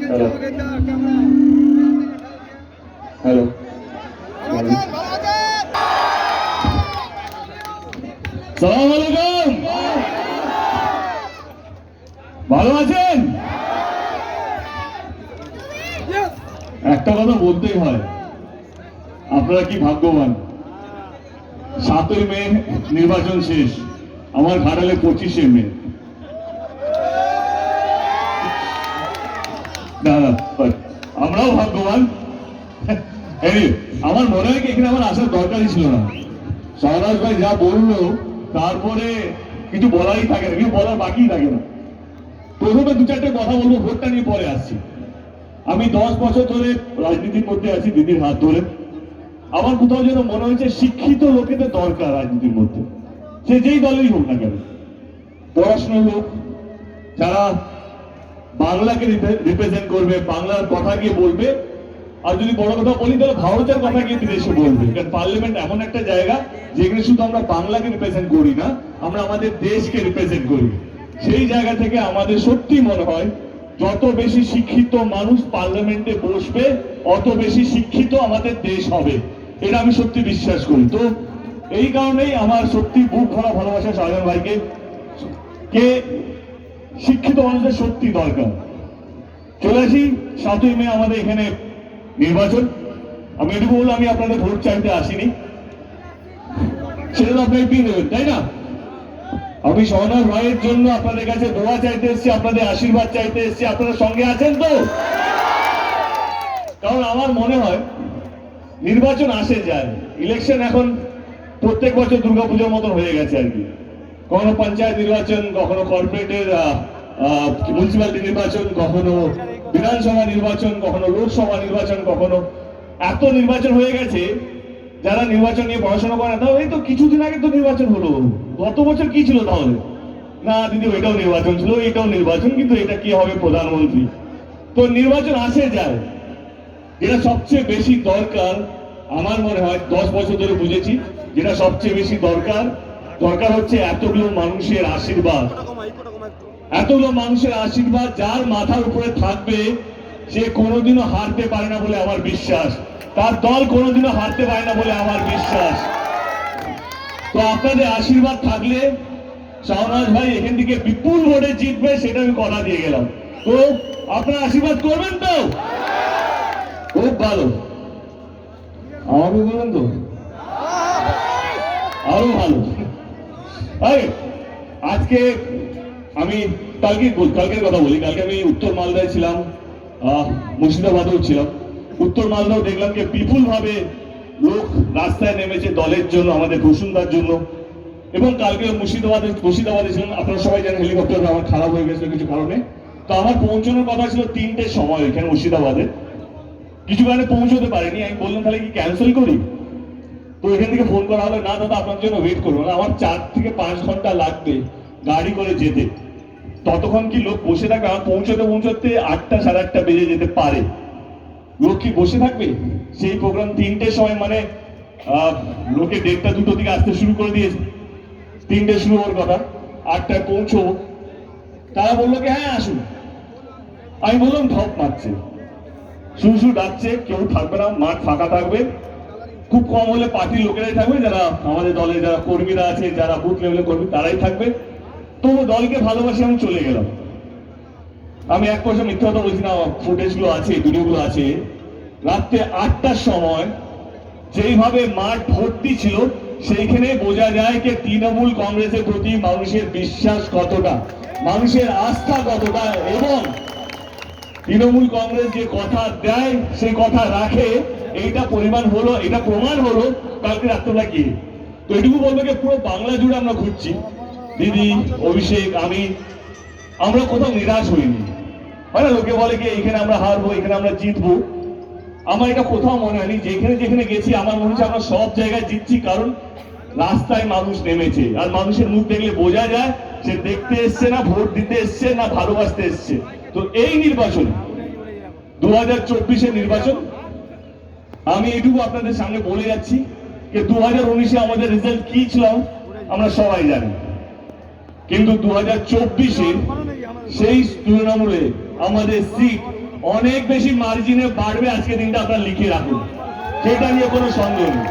Hello hello সালাম আলাইকুম ভালো আছেন একটা কথা বলতেই হয়। আপনারা কি ভাগ্যবান? সাতই মে নির্বাচন শেষ। আমার ঘাটালে পঁচিশে মে। না আমরাও ভাগ্যবান। আমার মনে হয় এখানে আমার আসার দরকারই ছিল না। সহরাজ ভাই যা বলল, তারপরে কিছু বলারই থাকে না, কিছু বলার বাকিই থাকে না। প্রথমে দু চারটে কথা বলব, ভোটটা নিয়ে পরে আসছি। আমি দশ বছর ধরে রাজনীতি করতে আছি, দিদির হাত ধরে। আমার কোথাও যেন মনে হয়েছে শিক্ষিত লোকেদের দরকার রাজনীতির মধ্যে। সে যেই দলেই হোক না কেন, পড়াশোনার লোক, যারা বাংলাকে রিপ্রেজেন্ট করবে, বাংলার কথা গিয়ে বলবে। আর যদি বড় কথা বলি, তাহলে ভারতের কথা গিয়ে বিদেশে বলবে। কারণ পার্লামেন্ট এমন একটা জায়গা, যেখানে শুধু আমরা বাংলাকে রিপ্রেজেন্ট করি না, আমরা আমাদের দেশকে রিপ্রেজেন্ট করি। সেই জায়গা থেকে আমাদের সত্যি মনে হয়, যত বেশি শিক্ষিত মানুষ পার্লামেন্টে বসবে, অত বেশি শিক্ষিত আমাদের দেশ হবে। এটা আমি সত্যি বিশ্বাস করি। তো এই কারণেই আমার সত্যি বুক ভরা ভালোবাসা শাহজাহান ভাইকে। কে শিক্ষিত মানুষদের সত্যি দরকার। চলে আসি, সাতই মে আমাদের এখানে নির্বাচন। আমি এটুকু বললাম, আমি আপনাদের ভোট চাইতে আসিনি। সেটা আপনাকে পেয়ে দেবেন, তাই না? আমি সহনাজ ভাইয়ের জন্য আপনাদের কাছে দোয়া চাইতে এসেছি, আপনাদের আশীর্বাদ চাইতে এসেছি। আপনারা সঙ্গে আছেন তো? কারণ আমার মনে হয়, নির্বাচন আসে যায়। ইলেকশন এখন প্রত্যেক বছর দুর্গাপুজোর মতন হয়ে গেছে আর কি। কখনো পঞ্চায়েত নির্বাচন, কখনো কর্পোরেটের মিউনিসিপ্যালিটি নির্বাচন, কখনো বিধানসভা নির্বাচন, কখনো লোকসভা নির্বাচন, কখনো এত নির্বাচন হয়ে গেছে, যারা নির্বাচন নিয়ে পড়াশোনা করে না এই তো কিছুদিন আগে তো নির্বাচন হলো। গত বছর কি ছিল তাহলে? না, দিদি ওইটাও নির্বাচন ছিল, এটাও নির্বাচন, কিন্তু এটা কি হবে প্রধানমন্ত্রী? তো নির্বাচন আসে যায়। যেটা সবচেয়ে বেশি দরকার, আমার মনে হয়, দশ বছর ধরে বুঝেছি, যেটা সবচেয়ে বেশি দরকার দরকার হচ্ছে এতগুলো মানুষের আশীর্বাদ। এতগুলো মানুষের আশীর্বাদ যার মাথার উপরে থাকবে, সে কোনোদিনও হারতে পারে না বলে আমার বিশ্বাস। তার দল কোনোদিনও হারতে পারে না বলে আমার বিশ্বাস। তো আপনাদের আশীর্বাদ থাকলে শাহনাজ ভাই এখান থেকে বিপুল ভোটে জিতবে সেটা আমি কথা দিয়ে গেলাম। তো আপনারা আশীর্বাদ করবেন তো? খুব ভালো। আমাকে বলেন তো? আরও ভালো। আজকে আমি কালকে, কালকের কথা বলি, কালকে আমি উত্তর মালদায় ছিলাম মুর্শিদাবাদেও ছিলাম। উত্তর মালদাও দেখলাম যে বিপুল ভাবে লোক রাস্তায় নেমেছে দলের জন্য, আমাদের বসুন্ধার জন্য। এবং কালকে মুর্শিদাবাদে মুর্শিদাবাদে ছিলাম, আপনারা সবাই জানেন হেলিকপ্টার আমার খারাপ হয়ে গেছিল কিছু কারণে। তো আমার পৌঁছানোর কথা ছিল তিনটের সময় এখানে মুর্শিদাবাদে। কিছু কারণে পৌঁছতে পারিনি, আমি বললাম তাহলে কি ক্যান্সেল করি? তো এখান থেকে ফোন করা হলো, না দাদা, আপনার জন্য ওয়েট করব। না আমার চার থেকে পাঁচ ঘণ্টা লাগবে গাড়ি করে যেতে। ততক্ষণ কি লোক বসে থাকবে? আমার পৌঁছতে পৌঁছতে আটটা সাড়ে আটটা বেজে যেতে পারে। লোক কি বসে থাকবে? সেই প্রোগ্রাম তিনটের সময় মানে লোকে দেড়টা দুটো দিকে আসতে শুরু করে দিয়েছে। তিনটে শুরু হওয়ার কথা। আটটায় পৌঁছবো। তারা বলল কি হ্যাঁ আসুন। আমি বললাম, ধপ মারছে। শুরু শুরু ডাকছে, কেউ থাকবে না, মাঠ ফাঁকা থাকবে। খুব কম হলে পার্টির লোকেরাই থাকবে, যারা আমাদের দলে যারা কর্মীরা আছে, যারা বুথ লেভেলের কর্মী, তারাই থাকবে। তো দলকে ভালোবাসে আমি চলে গেলাম। আমি এক পয়সা মিথ্যা কথা বলছি না ফুটেজগুলো আছে ভিডিও গুলো আছে। রাত্রে আটটার সময় যেইভাবে মাঠ ভর্তি ছিল, সেইখানে বোঝা যায় যে তৃণমূল কংগ্রেসের প্রতি মানুষের বিশ্বাস কতটা, মানুষের আস্থা কতটা, এবং তৃণমূল কংগ্রেস যে কথা দেয়, সেই কথা রাখে এইটা পরিমাণ হলো এটা প্রমাণ হলো কালকে রাত্রবেলা গিয়ে। তো এটুকু বলব যে পুরো বাংলা জুড়ে আমরা ঘুরছি। দিদি, অভিষেক, আমি, আমরা কোথাও নিরাশ হইনি। হয় না, লোকে বলে কি এখানে আমরা হারবো, এখানে আমরা জিতবো। আমার এটা কোথাও মনে হয়নি, যেখানে যেখানে গেছি, আমার মনে হচ্ছে আমরা সব জায়গায় জিতছি, কারণ রাস্তায় মানুষ নেমেছে। আর মানুষের মুখ দেখলে বোঝা যায় সে দেখতে এসছে না, ভোট দিতে এসছে না, ভালোবাসতে এসছে। তো এই নির্বাচন, দু হাজার চব্বিশের নির্বাচন আমি এটুকু আপনাদের সামনে বলে যাচ্ছি যে দু হাজার উনিশে আমাদের রেজাল্ট কি ছিল, আমরা সবাই জানি। কিন্তু দু হাজার চব্বিশে সেই তুলনামূলে আমাদের সিট অনেক বেশি মার্জিনে বাড়বে আজকে দিনটা আপনার লিখে রাখুন। সেটা নিয়ে কোনো সন্দেহ নেই।